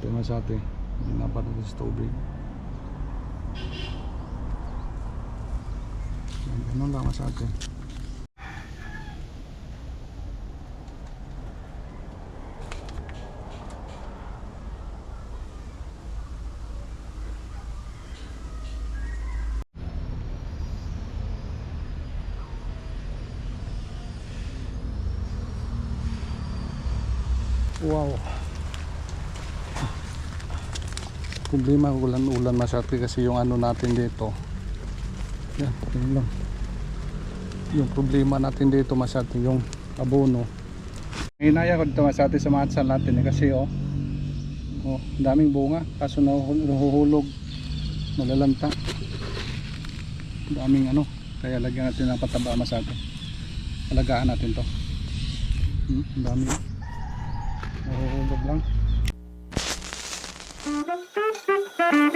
natin masate. Binabat natin sa tubig. Ganun lang masate. Wow. Problema ulan-ulan masati kasi yung ano natin dito. Yan, yun lang. Yung problema natin dito masati yung abono. Hinaya ko dito masati sa matsan natin eh, kasi oh. Oh, daming bunga kaso nahuhul- nahuhulog. Malalanta. Daming ano. Kaya lagyan natin ng pataba masati. Alagaan natin to. Hmm, dami. Nahuhulog lang. Mainit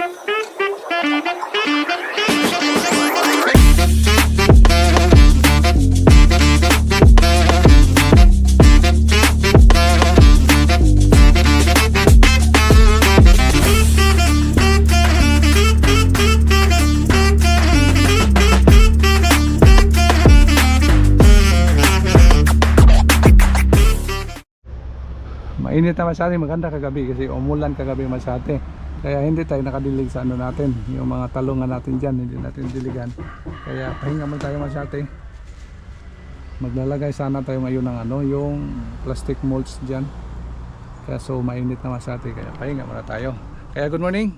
naman sa atin, maganda kagabi kasi umulan kagabi man sa atin. Kaya hindi tayo nakadilig sa ano natin, yung mga talungan natin dyan, hindi natin diligan. Kaya pahinga mo tayo atin. Maglalagay sana tayo ngayon ng ano, yung plastic molds dyan. Kaya so mainit naman sa atin, kaya pahinga muna tayo. Kaya good morning.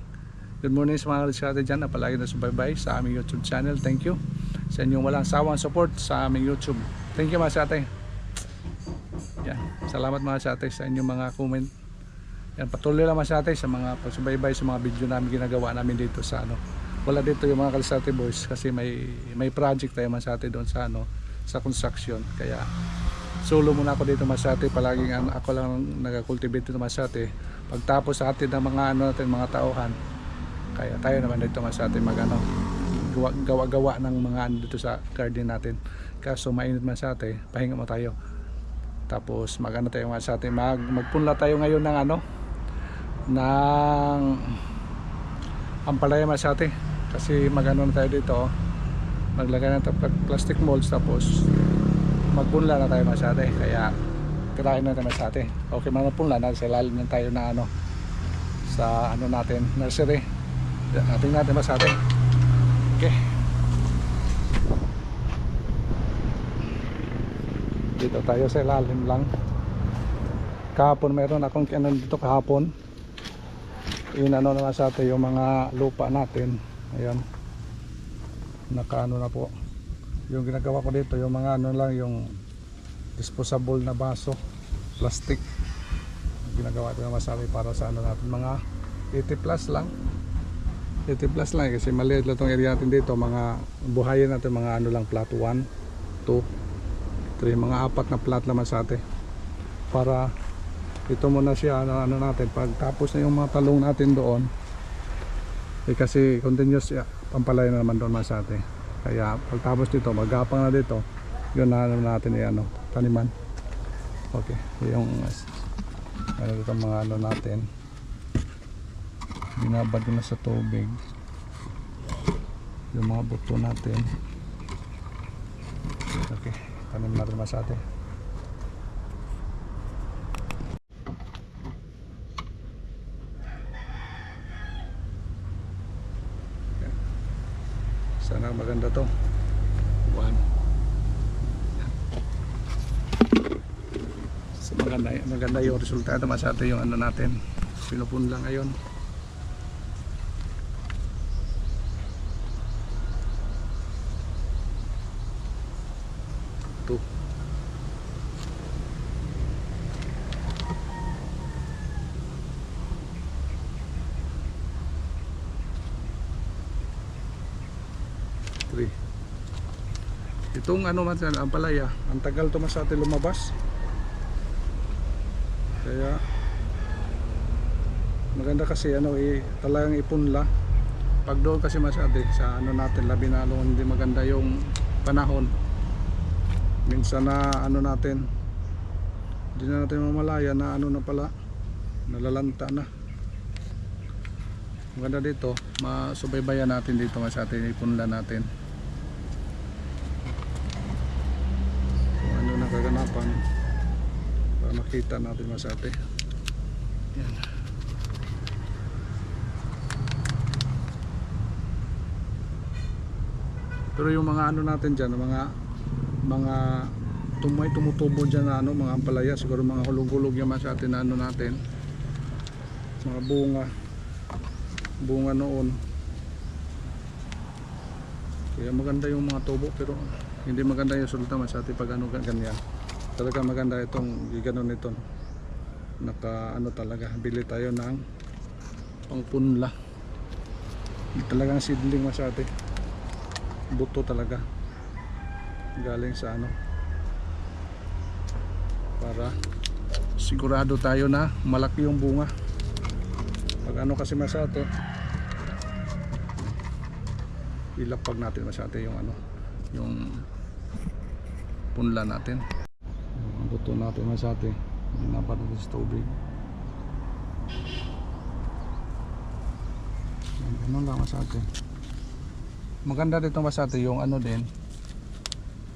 Good morning sa mga atin dyan na palagi na subaybay sa aming YouTube channel. Thank you sa inyong walang sawang support sa aming YouTube. Thank you mga sa atin. Yan. Salamat mga sa atin sa inyong mga comment. Yan, patuloy lang mga sa atin sa mga pagsubaybay sa mga video namin ginagawa namin dito sa ano. Wala dito yung mga Kalsate Boys kasi may may project tayo mga sa atin doon sa ano sa construction. Kaya solo muna ako dito mga sa atin. Palaging ano, ako lang nag-cultivate dito mga sa atin. Pagtapos sa atin ng mga ano natin mga tauhan. Kaya tayo naman dito mga sa atin mag ano gawa- gawa-gawa ng mga ano dito sa garden natin. Kaso mainit man sa atin, pahinga mo tayo. Tapos magano tayo nga sa atin, mag, magpunla tayo ngayon ng ano, ng ampalaya sa atin. Kasi magano na tayo dito, maglagay pla- plastic molds tapos magpunla na tayo sa atin. Kaya kirain na tayo sa atin. Okay, magpunla na sa ilalim na tayo na ano, sa ano natin, nursery. Ating natin sa atin. Okay. dito tayo sa ilalim lang kahapon meron akong ano dito kahapon inano naman sa atin yung mga lupa natin. Ayan. Nakaano na po. Yung ginagawa ko dito yung mga ano lang yung disposable na baso plastic. Ginagawa ko naman sa para sa ano natin mga 80 plus lang. 80 plus lang kasi maliit lang itong area natin dito. Mga buhayin natin mga ano lang plot 1 2 3 mga apat na plat naman sa atin. Para ito muna siya ano, ano natin. Pag tapos na yung mga talong natin doon eh kasi continuous ya, pampalay na naman doon mga sa atin kaya pag tapos dito magapang na dito yun na ano natin eh, ano, taniman. Okay yung ano dito mga ano natin. Binabad na sa tubig. Yung mga buto natin. Okay tanim na rin sa atin sana maganda to. One. So, maganda, maganda yung resultado. Mas atin yung ano natin. Pinupun lang ngayon itong ano man sa ang palaya ang tagal to mas atin lumabas. Kaya maganda kasi ano eh, talagang ipunla. Pag doon kasi masyado sa ano natin labi na ano, hindi maganda yung panahon. Minsan na ano natin hindi na natin mamalaya na ano na pala nalalanta na. Maganda dito, masubaybayan natin dito mas atin, ipunla natin. Kung ano na kaganapan para makita natin mas ate. Yan. Pero yung mga ano natin dyan, mga mga tumay tumutubo dyan na ano, mga ampalaya, siguro mga hulog-hulog yung mas atin na ano natin. Mga bunga. Bunga noon. Kaya maganda yung mga tubo pero hindi maganda yung resulta mas atin pag ano ganyan. Talaga maganda itong giganon ito. Naka ano talaga, bili tayo ng pangpunla. Talagang seedling mas atin buto talaga. Galing sa ano. Para sigurado tayo na malaki yung bunga. Pag ano kasi masate ilapag natin masate yung ano yung punla natin buto natin masate binabad natin sa tubig. Ganun lang masate maganda dito masate yung ano din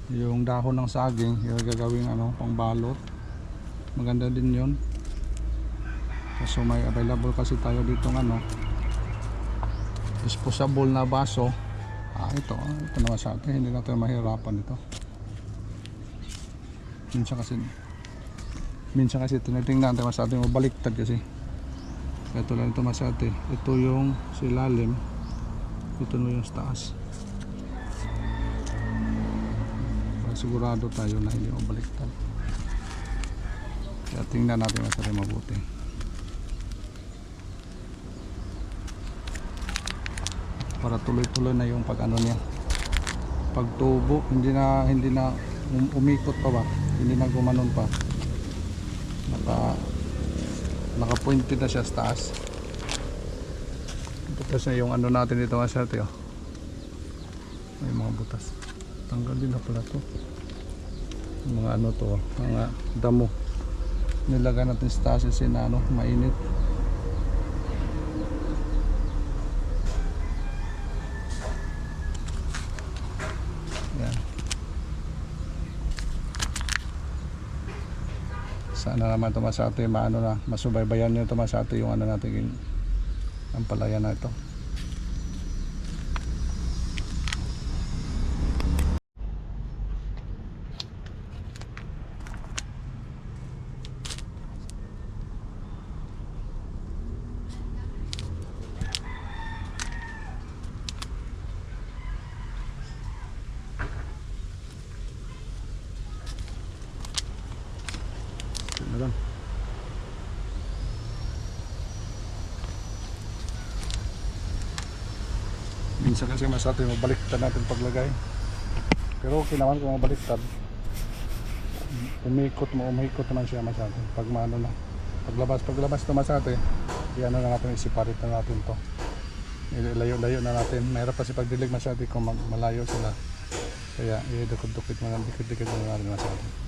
yung dahon ng saging yung gagawing ano pang balot maganda din yun. So may available kasi tayo dito ng ano disposable na baso. Ah ito ito na masate hindi na tayo mahirapan ito. Minsan kasi minsan kasi tinitingnan tayo masate mabaliktad kasi. Ito lang ito masate ito yung silalim ito na yung taas. Para sigurado tayo na hindi mabaliktad. Kaya tingnan natin masari mabuti. Para tuloy-tuloy na yung pag ano niya. Pagtubo hindi na hindi na um- umikot pa ba? Hindi na gumanon pa naka naka pointed na siya sa taas. Butas na yung ano natin dito mga sate oh. may mga butas. Tanggal din na pala to. Mga ano to mga damo. Nilagay natin sa taas kasi na ano mainit naman ito masate maano na masubaybayan nyo ito masate yung ano natin ang palaya na ito na lang. Minsan kasi masate mabaliktad natin paglagay. Pero okay naman kung mabaliktad. Umikot mo, umikot naman siya masate. Pag maano na. Paglabas, paglabas na masate, yan na natin, isiparit na natin to. Ilayo-layo na natin. Mahirap kasi pagdilig masate kung mag- malayo sila. Kaya i-dukot-dukot mo lang, dikit-dikit mo na natin masate.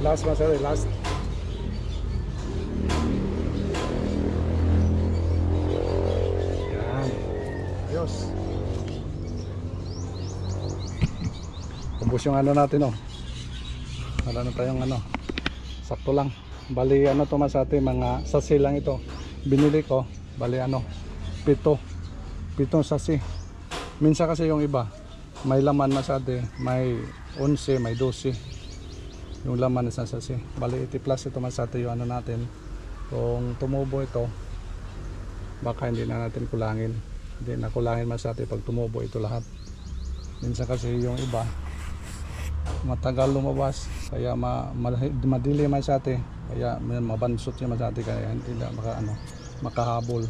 Last mas ate, last. Yan. Ayos. Ubus yung ano natin oh. Wala na tayong ano. Sakto lang. Bali ano to mas ate, mga sasi lang ito. Binili ko. Bali ano, pito. Pitong sasi. Minsan kasi yung iba, may laman mas ate, may 11, may 12. Yung laman na sa sasi. Bali 80 plus ito mas ate yung ano natin. Kung tumubo ito, baka hindi na natin kulangin. Hindi na kulangin mas ate pag tumubo ito lahat. Minsan kasi yung iba, matagal lumabas kaya ma, ma, madili man sa ate kaya mabansot yung sa ate kaya hindi na maka, ano, makahabol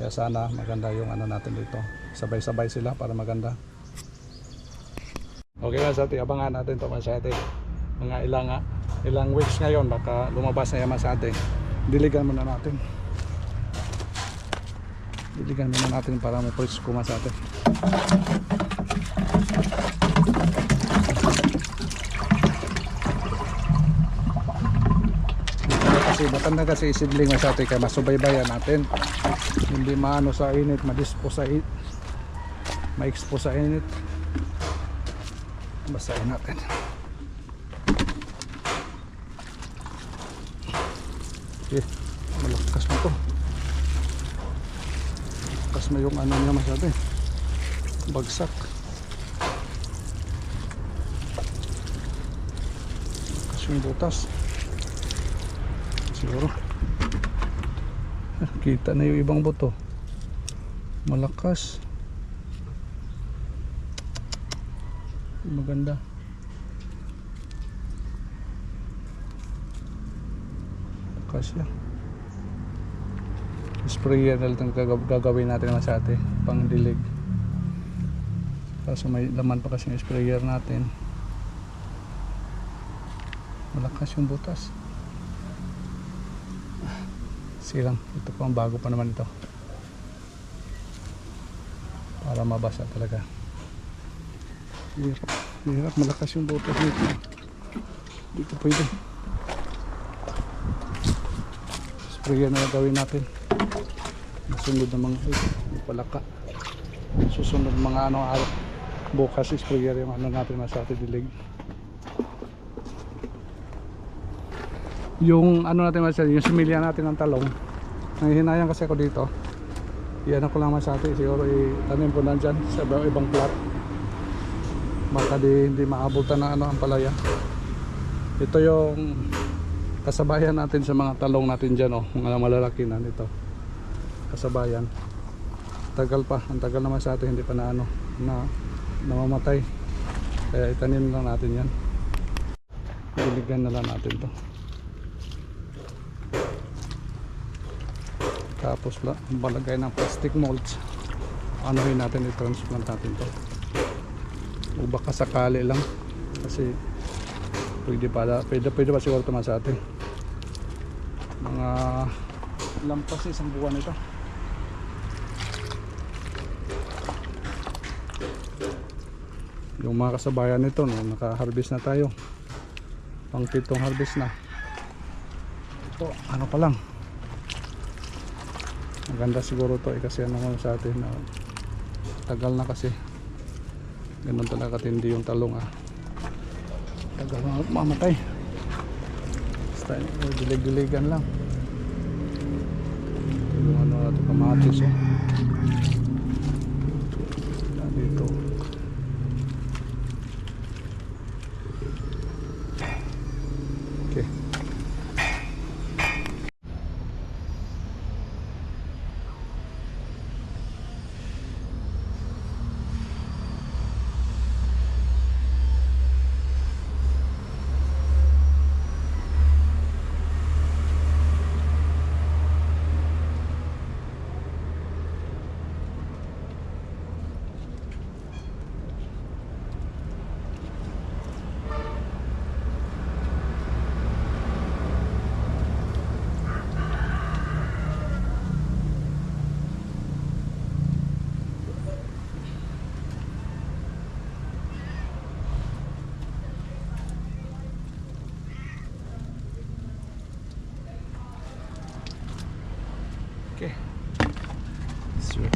kaya sana maganda yung ano natin dito sabay-sabay sila para maganda okay mga sa ate abangan natin to mga sa ate mga ilang ah, ilang weeks ngayon baka lumabas na mga sa ate diligan muna natin. Diligan muna natin para mapresko mga sa ate kasi matanda kasi isidling mo sa atin kaya masubaybayan natin. Hindi maano sa init madispo sa init ma-expo sa init. Basahin natin okay malakas mo to. Malakas mo yung ano niya masyado eh. Bagsak. Malakas yung butas. Siguro. Kita na yung ibang buto. Malakas. Maganda yan sprayer na lang gagaw- gagawin natin mga sa ate pang dilig kaso may laman pa kasi yung sprayer natin. Malakas yung butas. Silang ito pa ang bago pa naman ito. Para mabasa talaga. Hirap hirap. Malakas yung butas dito dito pwede sprayer na gawin natin. Susunod na mga ay, palaka. Susunod mga ano araw. Bukas sprayer yung ano natin sa ating dilig yung ano natin mas yung similya natin ng talong nanghihinayang kasi ako dito. Yan ako lang masati siguro itanim ko lang dyan sa iba- ibang plot. Baka di, hindi maabutan na ano ang palaya. Ito yung kasabayan natin sa mga talong natin dyan oh, mga malalaki na nito. Kasabayan. Tagal pa. Ang tagal naman sa atin hindi pa na ano na namamatay. Kaya itanim lang natin yan. Diligan na lang natin to. Tapos la, balagay ng plastic molds anuhin natin i-transplant natin to. O baka sakali lang. Kasi pwede pa pwede, pwede pa siguro ito sa atin? Mga lampas isang buwan ito. Yung mga kasabayan nito no, naka-harvest na tayo. Pang pitong harvest na. Ito ano pa lang. Maganda siguro to eh kasi ano sa atin na tagal na kasi. Ganun talaga katindi yung talong ah tagal mamatay. Basta eh, dilig-diligan lang. Ano natin kamatis oh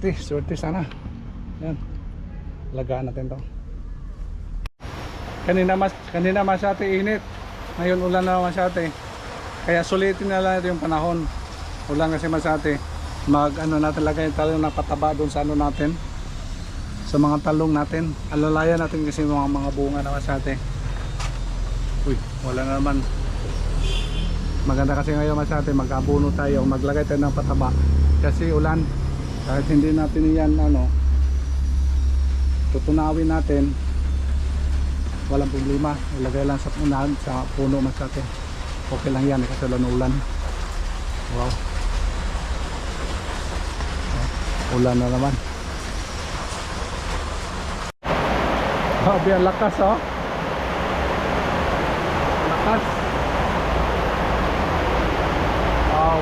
Swerte, swerte sana. Yan. Lagaan natin to. Kanina mas kanina masyate init. Ngayon ulan na masyate. Kaya sulitin na lang natin yung panahon. Ulan kasi masyate. Mag ano natin lagay tayo na pataba doon sa ano natin. Sa mga talong natin. Alalayan natin kasi mga mga bunga na masyate. Uy, wala na naman. Maganda kasi ngayon masyate mag-abuno tayo, maglagay tayo ng pataba. Kasi ulan. Kahit hindi natin yan ano, tutunawin natin walang problema. Ilagay lang sa unahan sa puno masyate okay lang yan eh, kasi ulan ulan. Wow. Ulan na naman. Grabe ang lakas oh. Lakas wow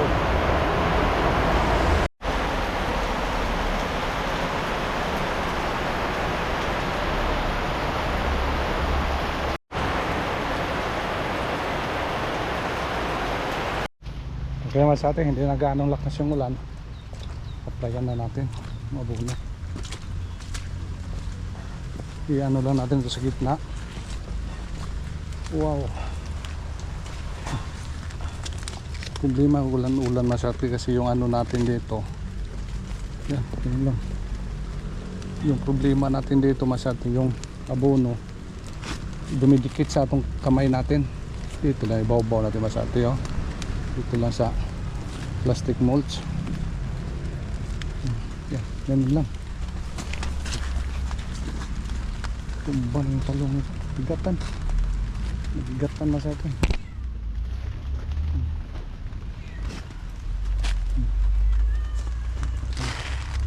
Kaya mas atin, hindi na gaanong lakas yung ulan. Applyan na natin. Mabuna. I-ano lang natin ito sa gitna. Wow. Problema ulan-ulan masyati kasi yung ano natin dito. Yan, yun lang. Yung problema natin dito masyati yung abono dumidikit sa atong kamay natin. Dito lang ibaw-baw natin masyati oh dito lang sa plastic mulch yan, ganun lang. Tumban yung talong. Bigatan bigatan na sa atin.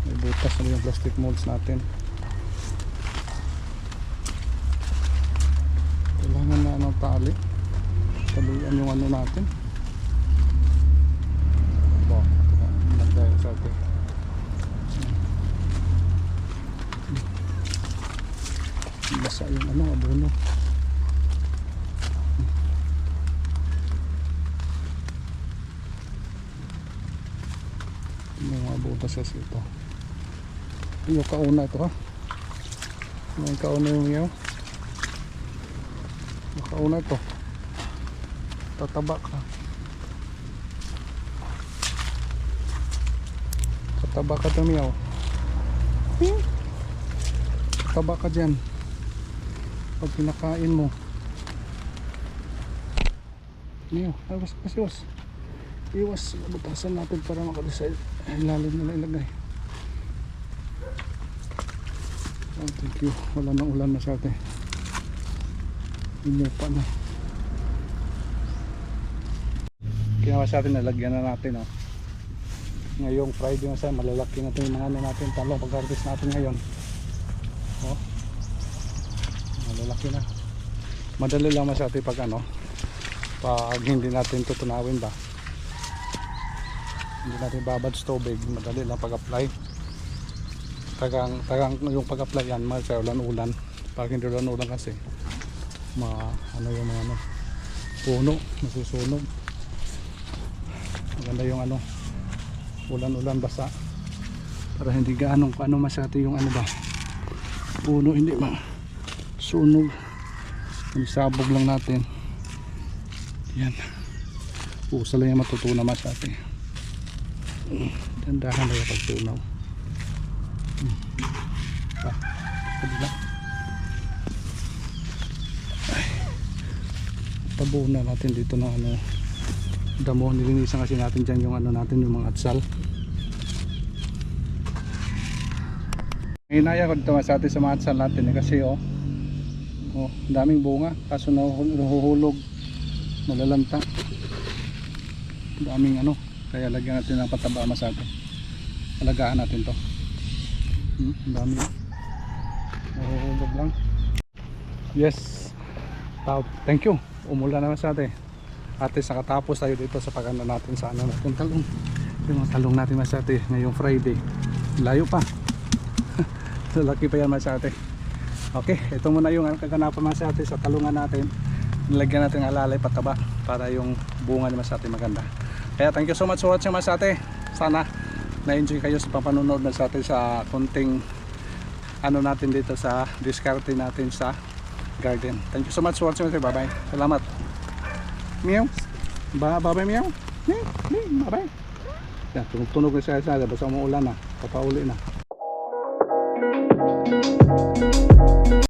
May butas na yung plastic molds natin. Kailangan na anong tali. Taluan yung ano natin Bo, nagdaya sa atin. Basa yung ano, abono. Yung mga butas kasi ito. Yung kauna ito ha. Yung kauna yung yaw. Yung kauna ito. Tataba ka. Taba ka tumiyaw. Hmm? Taba ka dyan. Pag pinakain mo. Niyo, awas awas iwas. Butasan natin para makalisay. Ilalim na ilagay. Oh, thank you. Wala nang ulan na sa atin. Inyo pa na. Kaya sa atin nalagyan na natin oh ngayong Friday na sa malalaki na ito yung mga ano natin talong pag harvest natin ngayon oh malalaki na madali lang masyati pag ano pag hindi natin tutunawin ba hindi natin babad sa tubig. Madali lang pag apply tagang, tagang yung pag apply yan masya ulan ulan. Pag hindi ulan ulan kasi. Ma ano yung ano? Puno masusunog. Maganda yung ano? Ulan-ulan basa. Para hindi gaanong ano masyati yung ano ba? Puno hindi ma. Sunog. Sabog lang natin. Yan. Pusa lang yung matutunan masyati dandahan na yung pagtunaw. Hmm. pa kabila tabunan natin dito ng ano damo. Nilinisan kasi natin dyan yung ano natin yung mga atsal. Hinaya ko dito sa atin sa mga atsal natin eh, kasi oh oh daming bunga. Kaso nahuhul- nahuhulog. Nalalanta daming ano kaya lagyan natin ng pataba mas atin alagaan natin to. Hmm, ang dami. Lang. Yes. Thank you. Umulan naman sa atin. At least nakatapos tayo dito sa pagano natin sa ano natin talong. Yung talong natin masate ngayong Friday. Layo pa. Laki pa yan masate okay ito muna yung kaganapan masate sa talungan natin. Nilagyan natin ng alalay pataba para yung bunga ni masate maganda kaya thank you so much for watching masate sana na-enjoy kayo sa papanonood na sa atin sa konting ano natin dito sa diskarte natin sa garden. Thank you so much for watching. Bye bye. Salamat. Meow. Ba bye bye meow. Meow. Meow. Bye bye. Yan, tunog na siya sa basta umuulan na. Papauli na.